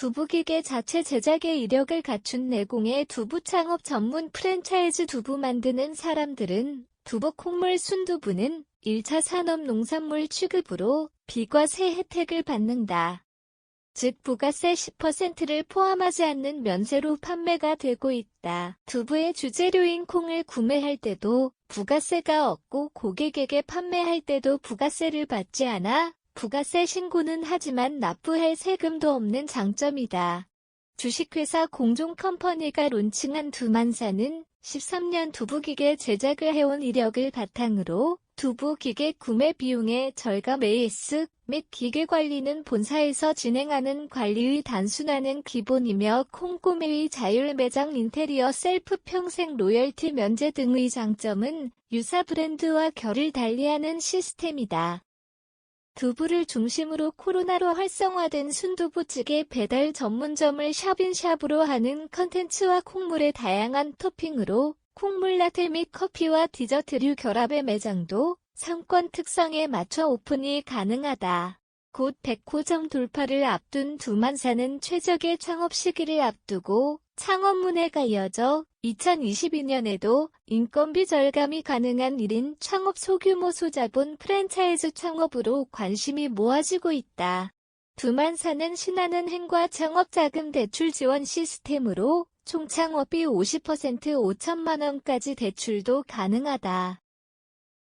두부기계 자체 제작의 이력을 갖춘 내공의 두부 창업 전문 프랜차이즈 두부 만드는 사람들은 두부 콩물 순두부는 1차 산업 농산물 취급으로 비과세 혜택을 받는다. 즉 부가세 10%를 포함하지 않는 면세로 판매가 되고 있다. 두부의 주재료인 콩을 구매할 때도 부가세가 없고 고객에게 판매할 때도 부가세를 받지 않아 부가세 신고는 하지만 납부할 세금도 없는 장점이다. 주식회사 공종컴퍼니가 론칭한 두만사는 13년 두부기계 제작을 해온 이력을 바탕으로 두부기계 구매 비용의 절감 AS 및 기계 관리는 본사에서 진행하는 관리의 단순화는 기본이며 콩구매의 자율 매장 인테리어 셀프 평생 로열티 면제 등의 장점은 유사 브랜드와 결을 달리하는 시스템이다. 두부를 중심으로 코로나로 활성화된 순두부찌개 배달 전문점을 샵인샵으로 하는 컨텐츠와 콩물의 다양한 토핑으로 콩물 라떼 및 커피와 디저트류 결합의 매장도 상권 특성에 맞춰 오픈이 가능하다. 곧 백호점 돌파를 앞둔 두만사는 최적의 창업 시기를 앞두고 창업 문해가 이어져 2022년에도 인건비 절감이 가능한 1인 창업 소규모 소자본 프랜차이즈 창업으로 관심이 모아지고 있다. 두만사는 신한은행과 창업자금 대출 지원 시스템으로 총 창업비 50% 5천만 원까지 대출도 가능하다.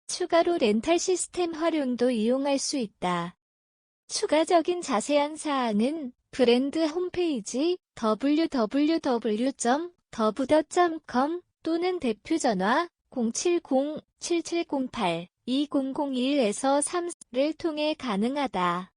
추가로 렌탈 시스템 활용도 이용할 수 있다. 추가적인 자세한 사항은 브랜드 홈페이지 www.더부더.com 또는 대표 전화 070-7708-2001에서 3를 통해 가능하다.